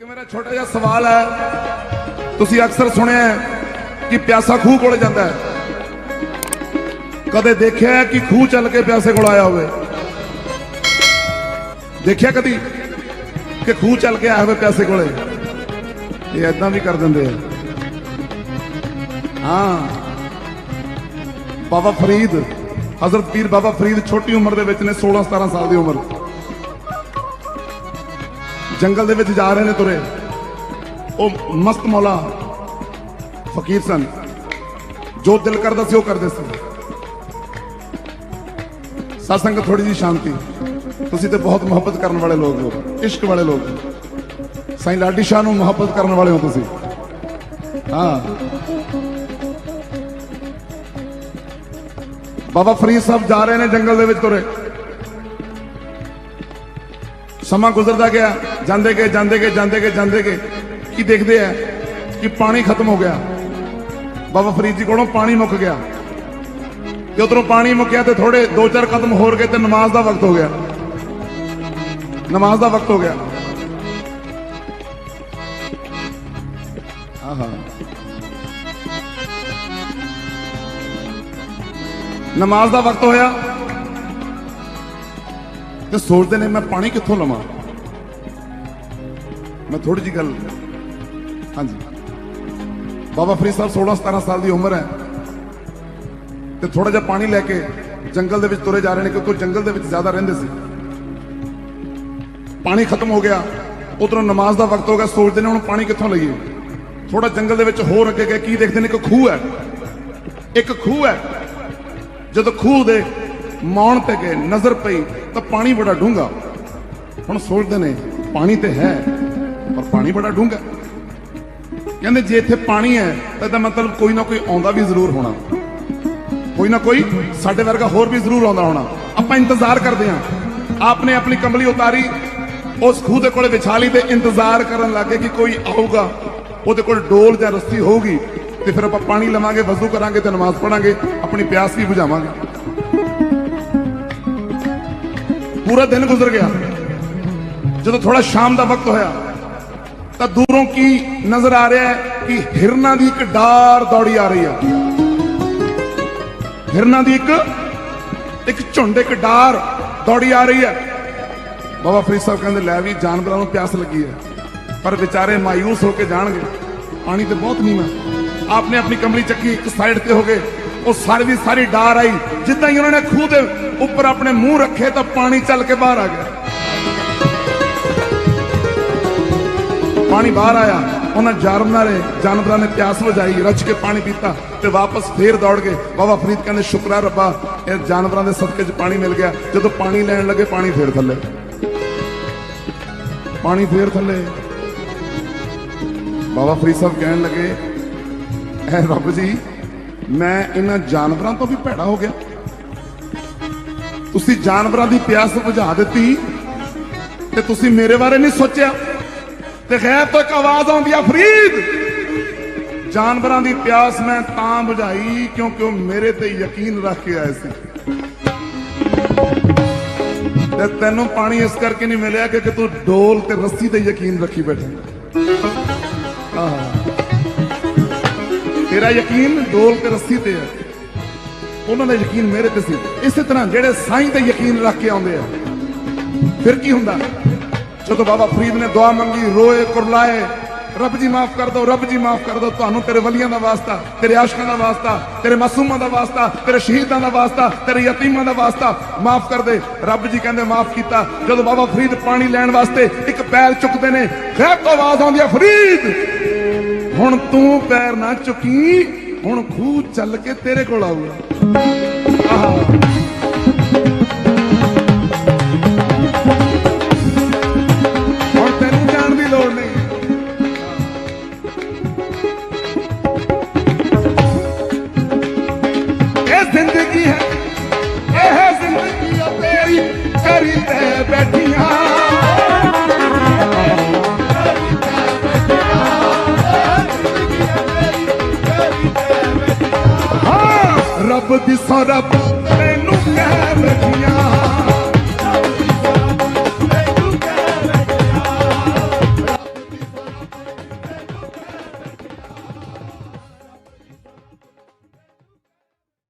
ਇੱਕ ਮੇਰਾ ਛੋਟਾ ਜਿਹਾ ਸਵਾਲ ਹੈ। ਤੁਸੀਂ ਅਕਸਰ ਸੁਣਿਆ ਹੈ ਕਿ ਪਿਆਸਾ ਖੂਹ ਕੋਲ ਜਾਂਦਾ ਹੈ। ਕਦੇ ਦੇਖਿਆ ਹੈ ਕਿ ਖੂਹ ਚੱਲ ਕੇ ਪਿਆਸੇ ਕੋਲ ਆਇਆ ਹੋਵੇ? ਦੇਖਿਆ ਕਦੀ ਕਿ ਖੂਹ ਚੱਲ ਕੇ ਆਇਆ ਹੋਵੇ ਪਿਆਸੇ ਕੋਲੇ? ਇਹ ਐਦਾਂ ਵੀ ਕਰ ਦਿੰਦੇ ਆ। ਹਾਂ। ਬਾਬਾ ਫਰੀਦ, ਹਜ਼ਰਤ ਪੀਰ ਬਾਬਾ ਫਰੀਦ ਛੋਟੀ ਉਮਰ ਦੇ ਵਿੱਚ ਨੇ 16 17 ਸਾਲ ਦੀ ਉਮਰ। ਜੰਗਲ ਦੇ ਵਿੱਚ ਜਾ ਰਹੇ ਨੇ ਤੁਰੇ। ਉਹ ਮਸਤ ਮੌਲਾ ਫਕੀਰ ਸਨ। ਜੋ ਦਿਲ ਕਰਦਾ ਸੀ ਉਹ ਕਰਦੇ ਸਨ। ਸਤਸੰਗ ਥੋੜੀ ਜੀ ਸ਼ਾਂਤੀ। ਤੁਸੀਂ ਤੇ ਬਹੁਤ ਮੁਹੱਬਤ ਕਰਨ ਵਾਲੇ ਲੋਕ ਹੋ। ਇਸ਼ਕ ਵਾਲੇ ਲੋਕ ਹੋ। ਸਾਈਂ ਲਾਡੀ ਸ਼ਾਹ ਨੂੰ ਮੁਹੱਬਤ ਕਰਨ ਵਾਲੇ ਹੋ ਤੁਸੀਂ। ਹਾਂ। ਬਾਬਾ ਫਰੀਦ ਸਾਹਿਬ ਜਾ ਰਹੇ ਨੇ ਜੰਗਲ ਦੇ ਵਿੱਚ ਤੁਰੇ। ਸਮਾਂ ਗੁਜ਼ਰਦਾ ਗਿਆ, ਜਾਂਦੇ ਗਏ ਜਾਂਦੇ ਗਏ ਜਾਂਦੇ ਗਏ ਜਾਂਦੇ ਗਏ। ਕੀ ਦੇਖਦੇ ਆ ਕਿ ਪਾਣੀ ਖਤਮ ਹੋ ਗਿਆ। ਬਾਬਾ ਫਰੀਦ ਜੀ ਕੋਲੋਂ ਪਾਣੀ ਮੁੱਕ ਗਿਆ। ਤੇ ਉਧਰੋਂ ਪਾਣੀ ਮੁੱਕਿਆ ਤੇ ਥੋੜੇ ਦੋ ਚਾਰ ਕਦਮ ਹੋਰ ਗਏ ਤੇ ਨਮਾਜ਼ ਦਾ ਵਕਤ ਹੋ ਗਿਆ। ਨਮਾਜ਼ ਦਾ ਵਕਤ ਹੋ ਗਿਆ। ਆਹਾ। ਨਮਾਜ਼ ਦਾ ਵਕਤ ਹੋਇਆ। ਤੇ ਸੋਚਦੇ ਨੇ ਮੈਂ ਪਾਣੀ ਕਿੱਥੋਂ ਲਵਾਂ? ਮੈਂ ਥੋੜੀ ਜੀ ਗੱਲ ਹਾਂਜੀ। ਬਾਬਾ ਫਰੀਦ ਸਾਹਿਬ 16 17 ਸਾਲ ਦੀ ਉਮਰ ਹੈ। ਤੇ ਥੋੜਾ ਜਿਹਾ ਪਾਣੀ ਲੈ ਕੇ ਜੰਗਲ ਦੇ ਵਿੱਚ ਤੁਰੇ ਜਾ ਰਹੇ ਨੇ ਕਿਉਂਕਿ ਉਹ ਜੰਗਲ ਦੇ ਵਿੱਚ ਜ਼ਿਆਦਾ ਰਹਿੰਦੇ ਸੀ। ਪਾਣੀ ਖਤਮ ਹੋ ਗਿਆ। ਉਧਰੋਂ ਨਮਾਜ਼ ਦਾ ਵਕਤ ਹੋ ਗਿਆ। ਸੋਚਦੇ ਨੇ ਹੁਣ ਪਾਣੀ ਕਿੱਥੋਂ ਲਈਏ? ਥੋੜਾ ਜੰਗਲ ਦੇ ਵਿੱਚ ਹੋਰ ਅੱਗੇ ਗਏ। ਕੀ ਦੇਖਦੇ ਨੇ? ਇੱਕ ਖੂਹ ਹੈ। ਇੱਕ ਖੂਹ ਹੈ। ਜਦੋਂ ਖੂਹ ਦੇ ਮੌਣ ਤੇ ਗਏ, ਨਜ਼ਰ ਪਈ ਤਾਂ ਪਾਣੀ ਬੜਾ ਡੂੰਘਾ। ਹੁਣ ਸੋਚਦੇ ਨੇ, ਪਾਣੀ ਤੇ ਹੈ, ਪਰ ਪਾਣੀ ਬੜਾ ਡੂੰਘਾ। ਕਹਿੰਦੇ ਜੇ ਇੱਥੇ ਪਾਣੀ ਹੈ, ਤਾਂ ਇਹਦਾ ਮਤਲਬ ਕੋਈ ਨਾ ਕੋਈ ਆਉਂਦਾ ਵੀ ਜ਼ਰੂਰ ਹੋਣਾ। ਕੋਈ ਨਾ ਕੋਈ ਸਾਡੇ ਵਰਗਾ ਹੋਰ ਵੀ ਜ਼ਰੂਰ ਆਉਂਦਾ ਹੋਣਾ। ਆਪਾਂ ਇੰਤਜ਼ਾਰ ਕਰਦੇ ਹਾਂ। ਆਪਨੇ ਆਪਣੀ ਕੰਬਲੀ ਉਤਾਰੀ, ਉਸ ਖੂਹ ਦੇ ਕੋਲੇ ਵਿਛਾ ਲਈ ਤੇ ਇੰਤਜ਼ਾਰ ਕਰਨ ਲੱਗੇ ਕਿ ਕੋਈ ਆਊਗਾ। ਉਹਦੇ ਕੋਲ ਡੋਲ ਜਾਂ ਰੱਸੀ ਹੋਊਗੀ, ਤੇ ਫਿਰ ਆਪਾਂ ਪਾਣੀ ਲਵਾਂਗੇ, ਵਜ਼ੂ ਕਰਾਂਗੇ ਤੇ ਨਮਾਜ਼ ਪੜਾਂਗੇ ਆਪਣੀ ਪਿਆਸ ਵੀ ਬੁਝਾਵਾਂਗੇ। ਪੂਰਾ ਦਿਨ ਗੁਜ਼ਰ ਗਿਆ। ਜਦੋਂ ਥੋੜਾ ਸ਼ਾਮ ਦਾ ਵਕਤ ਹੋਇਆ, ਤਾਂ ਦੂਰੋਂ ਕੀ ਨਜ਼ਰ ਆ ਰਿਹਾ ਹੈ ਕਿ ਹਿਰਨਾਂ ਦੀ ਇੱਕ ਡਾਰ ਦੌੜੀ ਆ ਰਹੀ ਹੈ। ਹਿਰਨਾਂ ਦੀ ਇੱਕ ਇੱਕ ਝੁੰਡ, ਇੱਕ ਡਾਰ ਦੌੜੀ ਆ ਰਹੀ ਹੈ। ਬਾਬਾ ਫਰੀਦ ਸਾਹਿਬ ਕਹਿੰਦੇ, ਲੈ ਵੀ ਜਾਨਵਰਾਂ ਨੂੰ ਪਿਆਸ ਲੱਗੀ ਹੈ, ਪਰ ਵਿਚਾਰੇ ਮਾਇੂਸ ਹੋ ਕੇ ਜਾਣਗੇ। ਪਾਣੀ ਤੇ ਬਹੁਤ ਨੀਵਾਂ ਆਪਨੇ ਆਪਣੀ ਕੰਬਲੀ ਚੱਕੀ ਇੱਕ ਸਾਈਡ ਤੇ ਹੋ ਗਏ। ਉਹ ਸਾਰੀ ਦੀ ਸਾਰੀ ਡਾਰ ਆਈ। ਜਿੱਦਾਂ ਹੀ ਉਹਨਾਂ ਨੇ ਖੂਹ ਦੇ ਉੱਪਰ ਆਪਣੇ ਮੂੰਹ ਰੱਖੇ ਤਾਂ ਪਾਣੀ ਚੱਲ ਕੇ ਬਾਹਰ ਆ ਗਿਆ। ਪਾਣੀ ਬਾਹਰ ਆਇਆ। ਉਹਨਾਂ ਜਾਨਵਰਾਂ ਨੇ ਜਾਨਵਰਾਂ ਨੇ ਪਿਆਸ ਵਜਾਈ ਰਚ ਕੇ ਪਾਣੀ ਪੀਤਾ ਤੇ ਵਾਪਸ ਫੇਰ ਦੌੜ ਗਏ। ਬਾਬਾ ਫਰੀਦ ਕਹਿੰਦੇ, ਸ਼ੁਕਰਾ ਰੱਬਾ, ਇਹ ਜਾਨਵਰਾਂ ਦੇ ਸਦਕੇ 'ਚ ਪਾਣੀ ਮਿਲ ਗਿਆ। ਜਦੋਂ ਪਾਣੀ ਲੈਣ ਲੱਗੇ, ਪਾਣੀ ਫੇਰ ਥੱਲੇ। ਪਾਣੀ ਫੇਰ ਥੱਲੇ। ਬਾਬਾ ਫਰੀਦ ਸਾਹਿਬ ਕਹਿਣ ਲੱਗੇ, ਐ ਰੱਬ ਜੀ ਮੈਂ ਇਹਨਾਂ ਜਾਨਵਰਾਂ ਤੋਂ ਵੀ ਭੈੜਾ ਹੋ ਗਿਆ। ਤੁਸੀਂ ਜਾਨਵਰਾਂ ਦੀ ਪਿਆਸ ਬੁਝਾ ਦਿੱਤੀ ਤੇ ਤੁਸੀਂ ਮੇਰੇ ਬਾਰੇ ਨਹੀਂ ਸੋਚਿਆ। ਤੇ ਖੈਰ ਤੋਂ ਇੱਕ ਆਵਾਜ਼ ਆਉਂਦੀ ਆ, ਫਰੀਦ! ਜਾਨਵਰਾਂ ਦੀ ਪਿਆਸ ਮੈਂ ਤਾਂ ਬੁਝਾਈ ਕਿਉਂਕਿ ਉਹ ਮੇਰੇ ਤੇ ਯਕੀਨ ਰੱਖ ਕੇ ਆਏ ਸੀ। ਤੇ ਤੈਨੂੰ ਪਾਣੀ ਇਸ ਕਰਕੇ ਨਹੀਂ ਮਿਲਿਆ ਕਿ ਤੂੰ ਡੋਲ ਤੇ ਰੱਸੀ ਤੇ ਯਕੀਨ ਰੱਖੀ ਬੈਠਾ। ਆਹ। ਤੇਰਾ ਯਕੀਨ ਡੋਲ ਤੇ ਰੱਸੀ ਤੇ ਹੈ। ਉਹਨਾਂ ਦਾ ਯਕੀਨ ਮੇਰੇ ਤੇ ਸੀ। ਇਸੇ ਤਰ੍ਹਾਂ ਜਿਹੜੇ ਸਾਈਂ ਤੇ ਯਕੀਨ ਰੱਖ ਕੇ ਆਉਂਦੇ ਆ, ਫਿਰ ਕੀ ਹੁੰਦਾ? ਜਦੋਂ ਬਾਬਾ ਫਰੀਦ ਨੇ ਦੁਆ ਮੰਗੀ, ਰੋਏ, ਕੁਰਲਾਏ, ਰੱਬ ਜੀ ਮਾਫ ਕਰ ਦਿਓ, ਰੱਬ ਜੀ ਮਾਫ ਕਰ ਦਿਓ, ਤੁਹਾਨੂੰ ਤੇਰੇ ਵਲੀਆਂ ਦਾ ਵਾਸਤਾ, ਤੇਰੇ ਆਸ਼ਕਾਂ ਦਾ ਵਾਸਤਾ, ਤੇਰੇ ਮਾਸੂਮਾਂ ਦਾ ਵਾਸਤਾ, ਤੇਰੇ ਸ਼ਹੀਦਾਂ ਦਾ ਵਾਸਤਾ, ਤੇਰੇ ਯਤੀਮਾਂ ਦਾ ਵਾਸਤਾ, ਮਾਫ ਕਰ ਦੇ। ਰੱਬ ਜੀ ਕਹਿੰਦੇ ਮਾਫ ਕੀਤਾ। ਜਦੋਂ ਬਾਬਾ ਫਰੀਦ ਪਾਣੀ ਲੈਣ ਵਾਸਤੇ ਇੱਕ ਪੈਰ ਚੁੱਕਦੇ ਨੇ, ਫਿਰ ਤੋਂ ਆਵਾਜ਼ ਆਉਂਦੀ ਹੈ ਫਰੀਦ! ਹੁਣ ਤੂੰ ਪੈਰ ਨਾ ਚੁੱਕੀ ਹੁਣ ਖੂਹ ਚੱਲ ਕੇ ਤੇਰੇ ਕੋਲ ਆਊਗਾ। ਆਹਾ। de Sorabão.